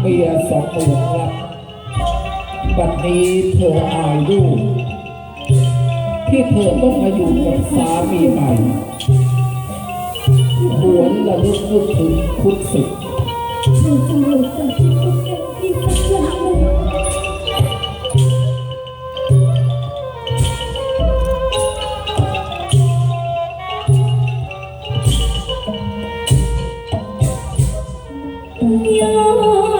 เมียสองหมื่นครับบัดนี้เธออายุที่เธอต้องมาอยู่กับสามีใหม่หวนระลึกนึกถึงคุณสิทธิ์ ย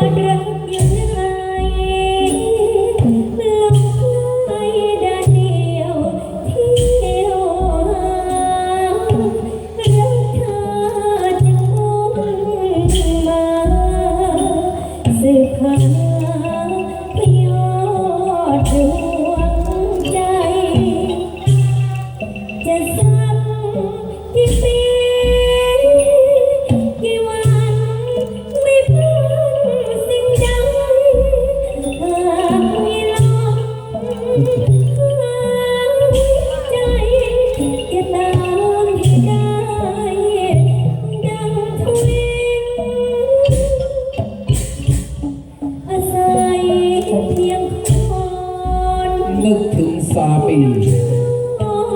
ถึงสาปี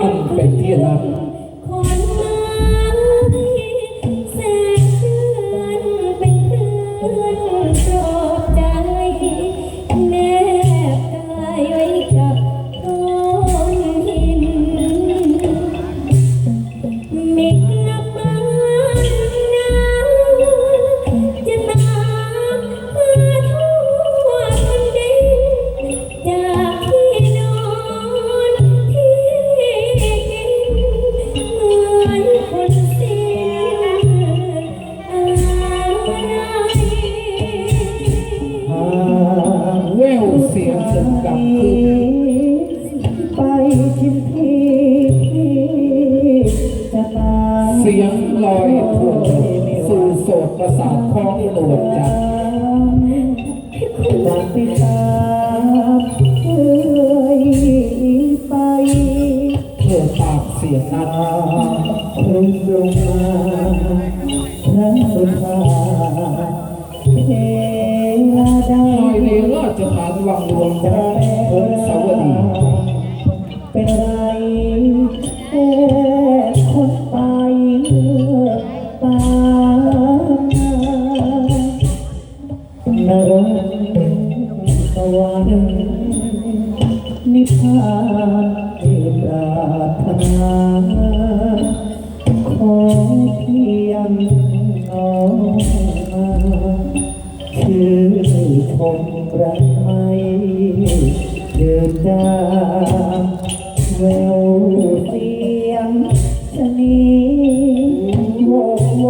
อันเป็นที่รัก วเสียงจึงดังขึ้นไปทิมทีจะตายเสียงลอยถ่วงสู่โสดประสาทของหลวงจันทร์จากไปตามเอ่ยไปเธอตามเสียงนั้นคงลงมาพระสุธาเทวดาลอยในราชฐานวังดวงขององค์สวดี เป็นไรแค่คนไปเลือกตามนรกสวรรค์นิพพาน ผมรักไม่เดินดางแววเสียงชนีโวกโว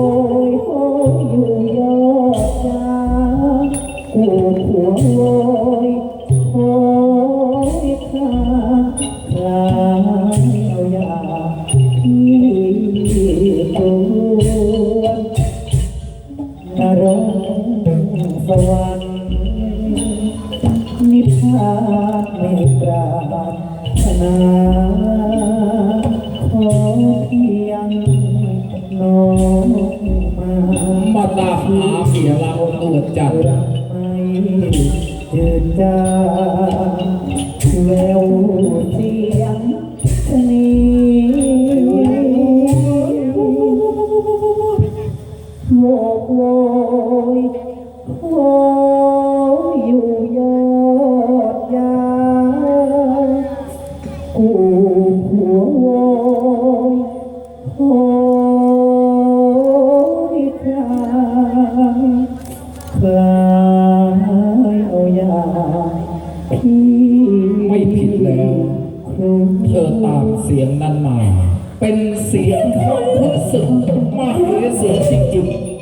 ยโหอยู่ยอดจาปวดหัวโว นิพพานไม่ปราถนาขอเพียงน้องมามาตาหาเมียเราหลวงจันทร์รักไม่จืดจาแววเสียงนีโวกโวยขออยู่ กูหัวโวยโอยคลายคลายเอายาพี่ไม่ผิดแล้วครูเธอตามเสียงนั้นมา เป็นเสียงของคุณศึกมากเสียงจริงๆ